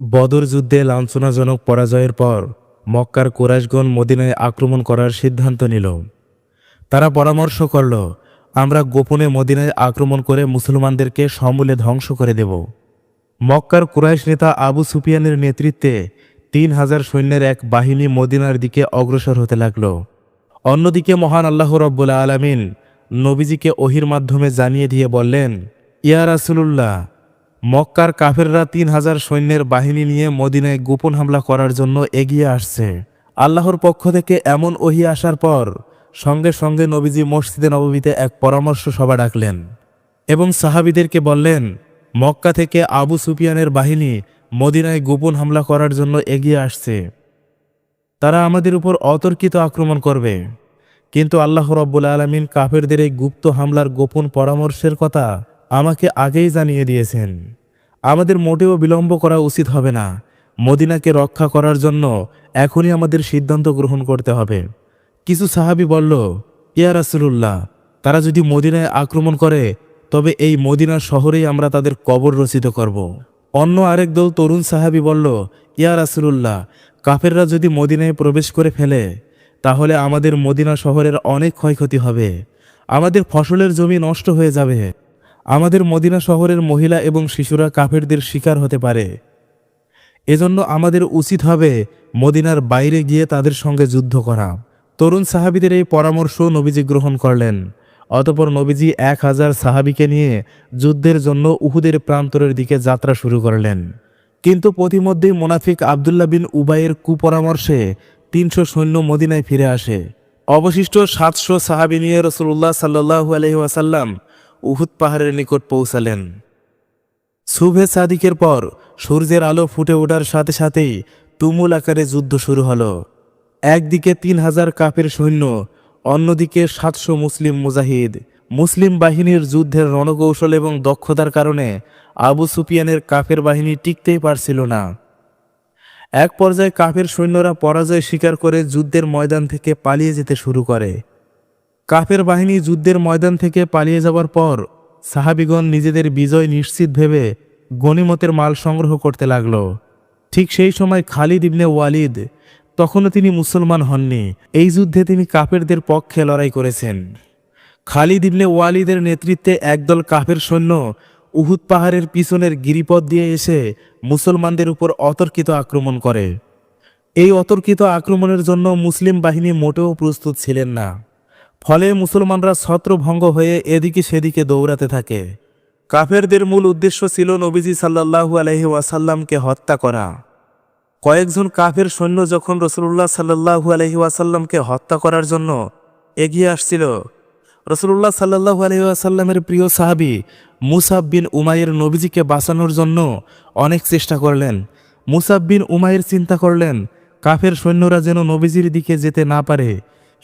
বদর যুদ্ধে লাঞ্ছনাজনক পরাজয়ের পর মক্কার কোরাশগণ মদিনায় আক্রমণ করার সিদ্ধান্ত নিল। তারা পরামর্শ করল, আমরা গোপনে মদিনায় আক্রমণ করে মুসলমানদেরকে সমূলে ধ্বংস করে দেব। মক্কার কুরাইশ নেতা আবু সুফিয়ানের নেতৃত্বে তিন হাজার সৈন্যের এক বাহিনী মদিনার দিকে অগ্রসর হতে লাগল। অন্যদিকে মহান আল্লাহ রব্বুল আলমিন নবীজিকে ওহির মাধ্যমে জানিয়ে দিয়ে বললেন, ইয়া রাসুলুল্লাহ মক্কার কাফেররা তিন হাজার সৈন্যের বাহিনী নিয়ে মদিনায় গোপন হামলা করার জন্য এগিয়ে আসছে। আল্লাহর পক্ষ থেকে এমন ওহি আসার পর সঙ্গে সঙ্গে নবীজি মসজিদে নববীতে এক পরামর্শ সভা ডাকলেন এবং সাহাবিদেরকে বললেন, মক্কা থেকে আবু সুফিয়ানের বাহিনী মদিনায় গোপন হামলা করার জন্য এগিয়ে আসছে। তারা আমাদের উপর অতর্কিত আক্রমণ করবে। কিন্তু আল্লাহ রব্বুল আলমিন কাফেরদের এই গুপ্ত হামলার গোপন পরামর্শের কথা আমাকে আগেই জানিয়ে দিয়েছেন। আমাদের মোটেও বিলম্ব করা উচিত হবে না। মদিনাকে রক্ষা করার জন্য এখনই আমাদের সিদ্ধান্ত গ্রহণ করতে হবে। কিছু সাহাবি বলল, ইয়া রাসুলুল্লাহ, তারা যদি মদিনায় আক্রমণ করে, তবে এই মদিনা শহরেই আমরা তাদের কবর রচিত করব। অন্য আরেক দল তরুণ সাহাবি বলল, ইয়া রাসুলুল্লাহ, কাফেররা যদি মদিনায় প্রবেশ করে ফেলে, তাহলে আমাদের মদিনা শহরের অনেক ক্ষয়ক্ষতি হবে। আমাদের ফসলের জমি নষ্ট হয়ে যাবে। আমাদের মদিনা শহরের মহিলা এবং শিশুরা কাফেরদের শিকার হতে পারে। এজন্য আমাদের উচিত হবে মদিনার বাইরে গিয়ে তাদের সঙ্গে যুদ্ধ করা। তরুণ সাহাবিদের এই পরামর্শ নবীজি গ্রহণ করলেন। অতপর নবীজি এক হাজার সাহাবিকে নিয়ে যুদ্ধের জন্য উহুদের প্রান্তরের দিকে যাত্রা শুরু করলেন। কিন্তু পথিমধ্যেই মোনাফিক আবদুল্লাহ বিন উবাইয়ের কুপরামর্শে তিনশো সৈন্য মদিনায় ফিরে আসে। অবশিষ্ট সাতশো সাহাবি নিয়ে রসুল্লাহ সাল্লু আলহি ওয়াসাল্লাম উহুদ পাহাড়ের নিকট পৌঁছালেন। শুভে সাদিকের পর সূর্যের আলো ফুটে ওঠার সাথে সাথেই তুমুল আকারে যুদ্ধ শুরু হলো। একদিকে তিন হাজার কাপের সৈন্য, অন্যদিকে সাতশো মুসলিম মুজাহিদ। মুসলিম বাহিনীর যুদ্ধের রণকৌশল এবং দক্ষতার কারণে আবু সুপিয়ানের কাফের বাহিনী টিকতেই পারছিল না। এক পর্যায়ে কাফের সৈন্যরা পরাজয় স্বীকার করে যুদ্ধের ময়দান থেকে পালিয়ে যেতে শুরু করে। কাফের বাহিনী যুদ্ধের ময়দান থেকে পালিয়ে যাওয়ার পর সাহাবিগণ নিজেদের বিজয় নিশ্চিত ভেবে গনিমতের মাল সংগ্রহ করতে লাগল। ঠিক সেই সময় খালিদ ইবনে ওয়ালিদ তখনও তিনি মুসলমান হননি। এই যুদ্ধে তিনি কাফেরদের পক্ষে লড়াই করেছেন। খালিদ ইবনে ওয়ালিদের নেতৃত্বে একদল কাফের সৈন্য উহুদ পাহাড়ের পিছনের গিরিপথ দিয়ে এসে মুসলমানদের উপর অতর্কিত আক্রমণ করে। এই অতর্কিত আক্রমণের জন্য মুসলিম বাহিনী মোটেও প্রস্তুত ছিলেন না। ফলে মুসলমানরা ছত্রভঙ্গ হয়ে এদিকে সেদিকে দৌড়াতে থাকে। কাফেরদের মূল উদ্দেশ্য ছিল নবীজি সাল্লাহু আলহি ওয়াসাল্লামকে হত্যা করা। কয়েকজন কাফের সৈন্য যখন রসুল্লাহ সাল্লাহু আলহি ওয়াসাল্লামকে হত্যা করার জন্য এগিয়ে আসছিল রসুল্লাহ সাল্লাহু আলহি ওয়াসাল্লামের প্রিয় সাহাবি মুসাব বিন উমাইয়ের নবীজিকে বাঁচানোর জন্য অনেক চেষ্টা করলেন। মুসাব বিন উমাইয়ের চিন্তা করলেন, কাফের সৈন্যরা যেন নবীজির দিকে যেতে না পারে।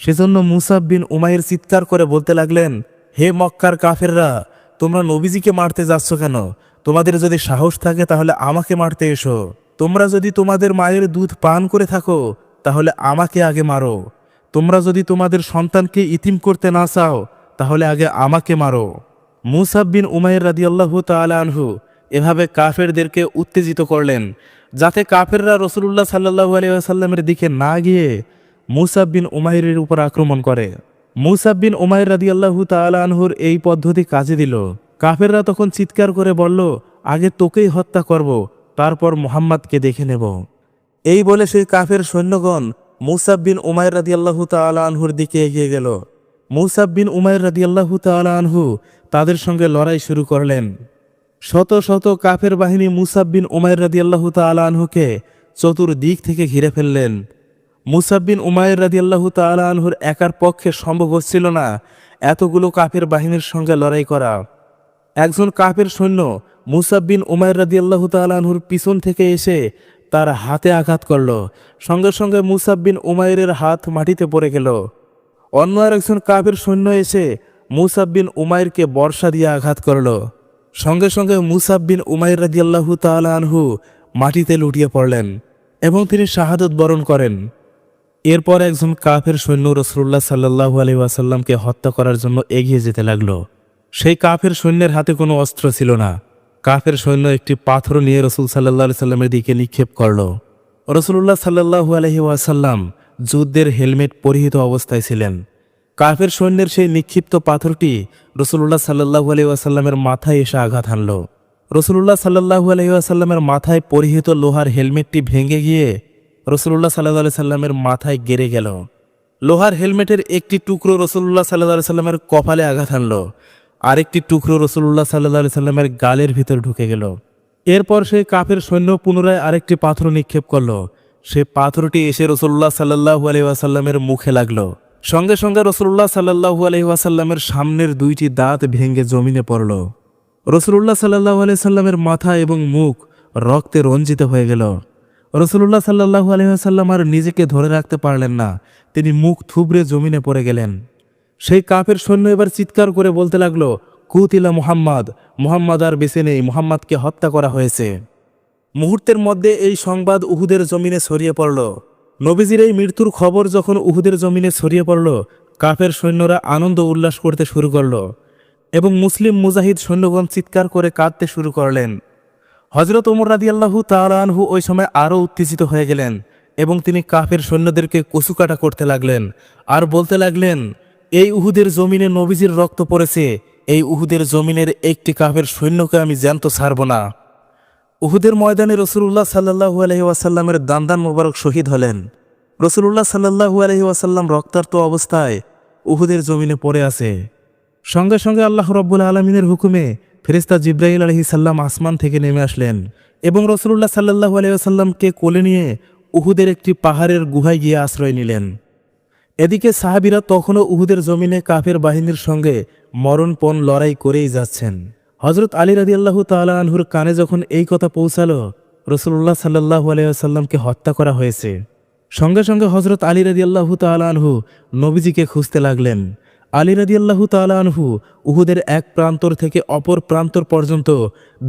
সেজন্য মুসাব বিন উমাইয়ের চিৎকার করে বলতে লাগলেন, হে মক্কার কাফেররা, তোমরা নবীজিকে মারতে যাচ্ছ কেন? তোমাদের যদি সাহস থাকে তাহলে আমাকে মারতে এসো। তোমরা যদি তোমাদের মায়ের দুধ পান করে থাকো, তাহলে আমাকে আগে মারো। তোমরা যদি তোমাদের সন্তানকে ইতিম করতে না চাও, তাহলে আগে আমাকে মারো। মুসাব বিন উমাইর রাদি আল্লাহ আনহু এভাবে কাফেরদেরকে উত্তেজিত করলেন, যাতে কাফেররা রসুল্লাহ সাল্লাহু আলিয়াল্লামের দিকে না গিয়ে মুসাব বিন উমাইরের উপর আক্রমণ করে। মুসাব বিন উমাইর রাদি আল্লাহু আনহুর এই পদ্ধতি কাজে দিল। কাফেররা তখন চিৎকার করে বলল, আগে তোকেই হত্যা করব, তারপর মোহাম্মদকে দেখে নেব। এই বলে সেই কাফের সৈন্যগণ মুসাব বিন উমাইর রাদি আল্লাহু আনহুর দিকে এগিয়ে গেল। মুসাব বিন উমাইর রাদি আল্লাহু আনহু তাদের সঙ্গে লড়াই শুরু করলেন। শত শত কাফের বাহিনী মুসাব বিন উমাইর রাদি আল্লাহু আনহুকে চতুর্দিক থেকে ঘিরে ফেললেন। মুসাব্বিন উমায়ের রাদি আল্লাহ আনহুর একার পক্ষে সম্ভব হচ্ছিল না এতগুলো কাফের বাহিনীর সঙ্গে লড়াই করা। একজন কাফের সৈন্য মুসাব্বিন উমায়ের রাদি আল্লাহ আনহুর পিছন থেকে এসে তার হাতে আঘাত করল। সঙ্গে সঙ্গে মুসাব্বিন উমায়ের হাত মাটিতে পড়ে গেল। অন্য আরেকজন কাফের সৈন্য এসে মুসাব্বিন উমায়েরকে বর্ষা দিয়ে আঘাত করল। সঙ্গে সঙ্গে মুসাব্বিন উমায়ের রাদি আল্লাহ আনহু মাটিতে লুটিয়ে পড়লেন এবং তিনি শাহাদত বরণ করেন। এরপর একজন কাফের সৈন্য রসুল্লাহ সাল্লাহু আলি ওয়াসাল্লামকে হত্যা করার জন্য এগিয়ে যেতে লাগল। সেই কাফের সৈন্যের হাতে কোনো অস্ত্র ছিল না। কাফের সৈন্য একটি পাথর নিয়ে রসুল সাল্লাহ সাল্লামের দিকে নিক্ষেপ করল। রসুল্লাহ সাল্লাহু আলহি ওয়াসাল্লাম যুদ্ধের হেলমেট পরিহিত অবস্থায় ছিলেন। কাফের সৈন্যের সেই নিক্ষিপ্ত পাথরটি রসুল্লাহ সাল্লাহু আলহি ওয়াসাল্লামের মাথায় এসে আঘাত হানল। রসুল্লাহ সাল্লাহু আলহি ওয়াসাল্লামের মাথায় পরিহিত লোহার হেলমেটটি ভেঙে গিয়ে রসুল্লাহ সাল্লাহ সাল্লামের মাথায় গেড়ে গেল। লোহার হেলমেটের একটি টুকরো রসুল্লাহ সাল্লাহ সাল্লামের কপালে আঘাত হানল। আরেকটি টুকরো রসুল্লাহ সাল্লাহ সাল্লামের গালের ভিতর ঢুকে গেল। এরপর সেই কাফের সৈন্য পুনরায় আরেকটি পাথর নিক্ষেপ করল। সে পাথরটি এসে রসুল্লাহ সাল্লাহু আলহিহাসাল্লামের মুখে লাগল। সঙ্গে সঙ্গে রসুল্লাহ সাল্লাহু আলহিহাসাল্লামের সামনের দুইটি দাঁত ভেঙে জমিনে পড়ল। রসুল্লাহ সাল্লাহু আলি সাল্লামের মাথা এবং মুখ রক্তে রঞ্জিত হয়ে গেল। রসুল্লাহ সাল্লাহু আলহিহাসাল্লাম আর নিজেকে ধরে রাখতে পারলেন না। তিনি মুখ থুবড়ে জমিনে পড়ে গেলেন। সেই কাফের সৈন্য এবার চিৎকার করে বলতে লাগল, কুতিলা মুহাম্মদ মুহাম্মদ আর বেছে নেই, মুহাম্মদকে হত্যা করা হয়েছে। মুহূর্তের মধ্যে এই সংবাদ উহুদের জমিনে ছড়িয়ে পড়ল। নবীজির এই মৃত্যুর খবর যখন উহুদের জমিনে ছড়িয়ে পড়ল, কাফের সৈন্যরা আনন্দ উল্লাস করতে শুরু করল এবং মুসলিম মুজাহিদ সৈন্যগণ চিৎকার করে কাঁদতে শুরু করলেন। হজরত ওমর রাদিয়াল্লাহু তাআলাহু ওই সময় আরও উত্তেজিত হয়ে গেলেন এবং তিনি কাফের সৈন্যদেরকে কচুকাটা করতে লাগলেন আর বলতে লাগলেন, এই উহুদের জমিনে নবীজির রক্ত পড়েছে, এই উহুদের জমিনের একটি কাফের সৈন্যকে আমি জ্যান্ত ছাড়ব না। উহুদের ময়দানে রসুল্লাহ সাল্লাহু আলহি ওয়াসাল্লামের দান্দান মোবারক শহীদ হলেন। রসুল্লাহ সাল্লাহু আলহি ওয়াসাল্লাম রক্তার্ত অবস্থায় উহুদের জমিনে পড়ে আছে। সঙ্গে সঙ্গে আল্লাহ রব্বুল আলমিনের হুকুমে ফেরিস্তা জিব্রাহিল আলহি সাল্লাম আসমান থেকে নেমে আসলেন এবং রসুল্লাহ সাল্লাহু আলহি ওয়াসাল্লামকে কোলে নিয়ে উহুদের একটি পাহাড়ের গুহায় গিয়ে আশ্রয় নিলেন। এদিকে সাহাবিরা তখনও উহুদের জমিনে কাফের বাহিনীর সঙ্গে মরণপণ লড়াই করেই যাচ্ছেন। হজরত আলী রাদি আল্লাহ আনহুর কানে যখন এই কথা পৌঁছালো রসুল্লাহ সাল্লাহ আলাইসাল্লামকে হত্যা করা হয়েছে। সঙ্গে সঙ্গে হজরত আলী রাদি আল্লাহ আনহু নবীজিকে খুঁজতে লাগলেন। আলী রাদি আল্লাহ আনহু উহুদের এক প্রান্তর থেকে অপর প্রান্তর পর্যন্ত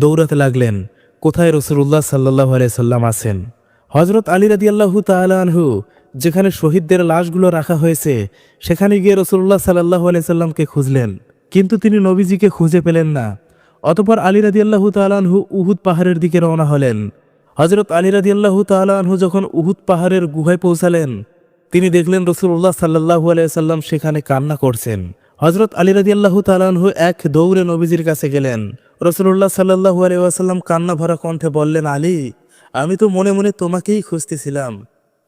দৌড়াতে লাগলেন। কোথায় রসুল্লাহ সাল্লাহ আলাইসাল্লাম আছেন? হজরত আলী রাদি আল্লাহ আনহু যেখানে শহীদদের লাশগুলো রাখা হয়েছে, সেখানে গিয়ে রসুল্লাহ সাল্লাহ আলাইসাল্লামকে খুঁজলেন। কিন্তু তিনি নবীজিকে খুঁজে পেলেন না। অতপর আলী রাদি আল্লাহ তালানহু উহুদ পাহাড়ের দিকে রওনা হলেন। হজরত আলী রাদি আল্লাহ তালানহু যখন উহুদ পাহাড়ের গুহায় পৌঁছালেন তিনি দেখলেন রসুল্লাহ সাল্লাহু আলাইসাল্লাম সেখানে কান্না করছেন। হজরত আলী রাদি আল্লাহ তালানহু এক দৌড়ে নবীজির কাছে গেলেন। রসুল্লাহ সাল্লাহু আলাইসাল্লাম কান্না ভরা কণ্ঠে বললেন, আলী, আমি তো মনে মনে তোমাকেই খুঁজতেছিলাম।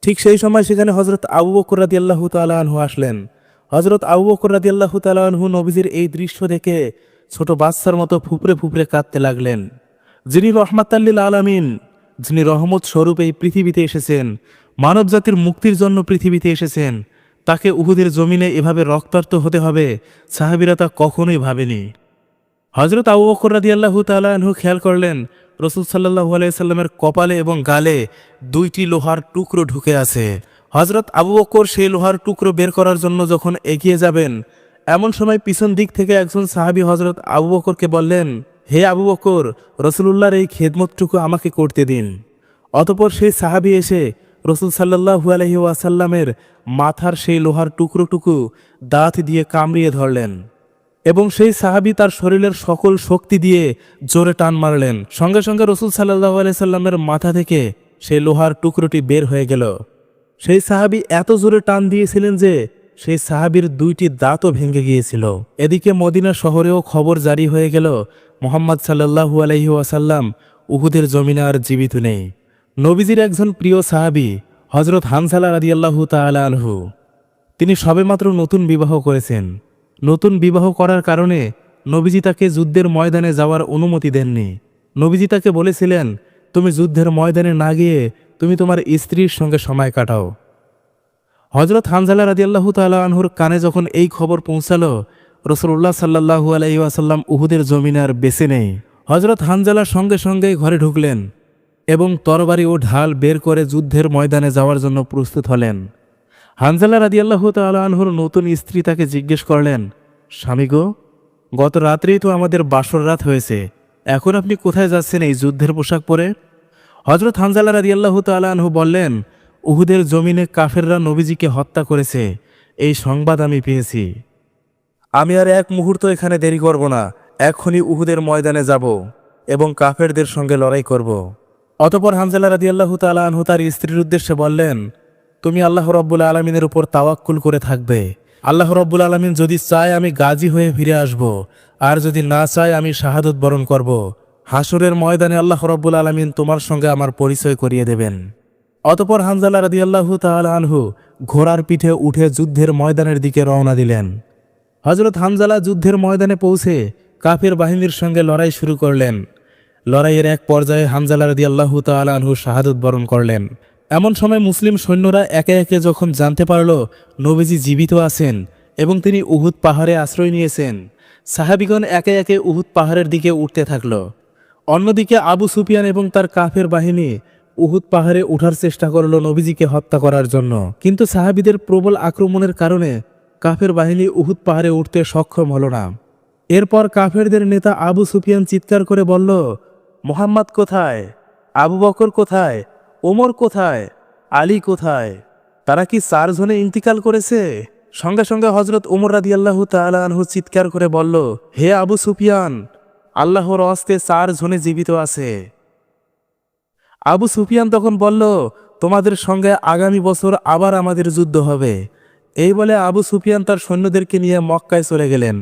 ঠিক সেই সময় সেখানে হজরত আবু বকর রাদি আল্লাহ তালাহু আসলেন। হজরত আবু বকর রাদি আল্লাহ তালাহু নবীজির এই দৃশ্য দেখে ছোট বাচ্চার মতো ফুপড়ে ফুপড়ে কাঁদতে লাগলেন। যিনি রহমাতাল্লিল আলামিন, যিনি রহমত স্বরূপ এই পৃথিবীতে এসেছেন মানব জাতির মুক্তির জন্য পৃথিবীতে এসেছেন। তাকে উহুদের জমিনে এভাবে রক্তার্ত হতে হবে, সাহাবিরা তা কখনোই ভাবেনি। হজরত আবু বকর রাদি আল্লাহু তালাহু খেয়াল করলেন, রসুল সাল্লাহু আলাইসাল্লামের কপালে এবং গালে দুইটি লোহার টুকরো ঢুকে আছে। হজরত আবু বকর সেই লোহার টুকরো বের করার জন্য যখন এগিয়ে যাবেন, এমন সময় পিছন দিক থেকে একজন সাহাবি হজরত আবু বকরকে বললেন, হে আবু বকর, রসুলুল্লাহর এই খেদমতটুকু আমাকে করতে দিন। অতপর সেই সাহাবি এসে রসুল সাল্লাহু আলহি ওয়াসাল্লামের মাথার সেই লোহার টুকরোটুকু দাঁত দিয়ে কামড়িয়ে ধরলেন এবং সেই সাহাবি তার শরীরের সকল শক্তি দিয়ে জোরে টান মারলেন। সঙ্গে সঙ্গে রসুল সাল্লাহ আলাইসাল্লামের মাথা থেকে সেই লোহার টুকরোটি বের হয়ে গেল। সেই সাহাবি এত জোরে টান দিয়েছিলেন যে সেই সাহাবির দুইটি দাঁতও ভেঙে গিয়েছিল। এদিকে মদিনা শহরেও খবর জারি হয়ে গেল, মোহাম্মদ সাল্লাহু আলহি ওয়াসাল্লাম উহুদের জমিনে আর জীবিত নেই। নবীজির একজন প্রিয় সাহাবি হজরত হানসালা রাদিয়াল্লাহু তাআলা আনহু। তিনি সবেমাত্র নতুন বিবাহ করেছেন। নতুন বিবাহ করার কারণে নবীজি তাকে যুদ্ধের ময়দানে যাওয়ার অনুমতি দেননি। নবীজি তাকে বলেছিলেন, তুমি যুদ্ধের ময়দানে না গিয়ে তুমি তোমার স্ত্রীর সঙ্গে সময় কাটাও। হজরত হানজালা রাদিয়াল্লাহু তাআলা আনহুর কানে যখন এই খবর পৌঁছালো রসুল্লাহ সাল্লাহু আলাইসাল্লাম উহুদের জমিনে আর বেছে নেই। হজরত হানজালার সঙ্গে সঙ্গে ঘরে ঢুকলেন। এবং তরবারি ও ঢাল বের করে যুদ্ধের ময়দানে যাওয়ার জন্য প্রস্তুত হলেন। হানজালা রাদিয়াল্লাহু আনহুর নতুন স্ত্রী তাকে জিজ্ঞেস করলেন, স্বামী গো, গত রাত্রেই তো আমাদের বাসর রাত হয়েছে, এখন আপনি কোথায় যাচ্ছেন এই যুদ্ধের পোশাক পরে? হজরত হানজালা রাদিয়াল্লাহু আনহু বললেন, উহুদের জমিনে কাফেররা নবীজিকে হত্যা করেছে, এই সংবাদ আমি পেয়েছি। আমি আর এক মুহূর্ত এখানে দেরি করব না, এখনই উহুদের ময়দানে যাব এবং কাফেরদের সঙ্গে লড়াই করব। অতপর হানজালা রাদিয়াল্লাহু তাআলা আনহু তার স্ত্রীর উদ্দেশ্যে বললেন, তুমি আল্লাহ রব্বুল আলমিনের উপর তাওয়াক্কুল করে থাকবে। আল্লাহ রব্বুল আলমিন যদি চায় আমি গাজী হয়ে ফিরে আসব, আর যদি না চায় আমি শাহাদত বরণ করব। হাসুরের ময়দানে আল্লাহ রব্বুল আলমিন তোমার সঙ্গে আমার পরিচয় করিয়ে দেবেন। অতপর হানজালা রাদিয়াল্লাহু তাআলা আনহু ঘোড়ার পিঠে উঠে যুদ্ধের ময়দানের দিকে রওনা দিলেন। হজরত হানজালা যুদ্ধের ময়দানে পৌঁছে কাফের বাহিনীর সঙ্গে লড়াই শুরু করলেন। লড়াইয়ের এক পর্যায়ে হানজালা রাদিয়াল্লাহু তাআলা আনহু শাহাদত বরণ করলেন। এমন সময় মুসলিম সৈন্যরা একে একে যখন জানতে পারল, নবীজি জীবিত আছেন এবং তিনি উহুদ পাহাড়ে আশ্রয় নিয়েছেন। সাহাবিগণ একে একে উহুদ পাহাড়ের দিকে উঠতে থাকল। অন্যদিকে আবু সুফিয়ান এবং তার কাফের বাহিনী উহুদ পাহাড়ে ওঠার চেষ্টা করল নবীজিকে হত্যা করার জন্য। কিন্তু সাহাবিদের প্রবল আক্রমণের কারণে কাফের বাহিনী উহুদ পাহাড়ে উঠতে সক্ষম হল না। এরপর কাফেরদের নেতা আবু সুফিয়ান চিৎকার করে বলল মোহাম্মদ কোথায়? আবু বকর কোথায়? ওমর কোথায়? আলী কোথায়? তারা কি চারজনে ইন্তিকাল করেছে? সঙ্গে সঙ্গে হজরত ওমর রাদি আল্লাহ আনহু চিৎকার করে বলল, হে আবু সুফিয়ান, আল্লাহর অস্তে চারজনে জীবিত আছে। আবু সুফিয়ান তখন বলল, তোমাদের সঙ্গে আগামী বছর আবার আমাদের যুদ্ধ হবে। এই বলে আবু সুফিয়ান তার সৈন্যদেরকে নিয়ে মক্কায় চলে গেলেন।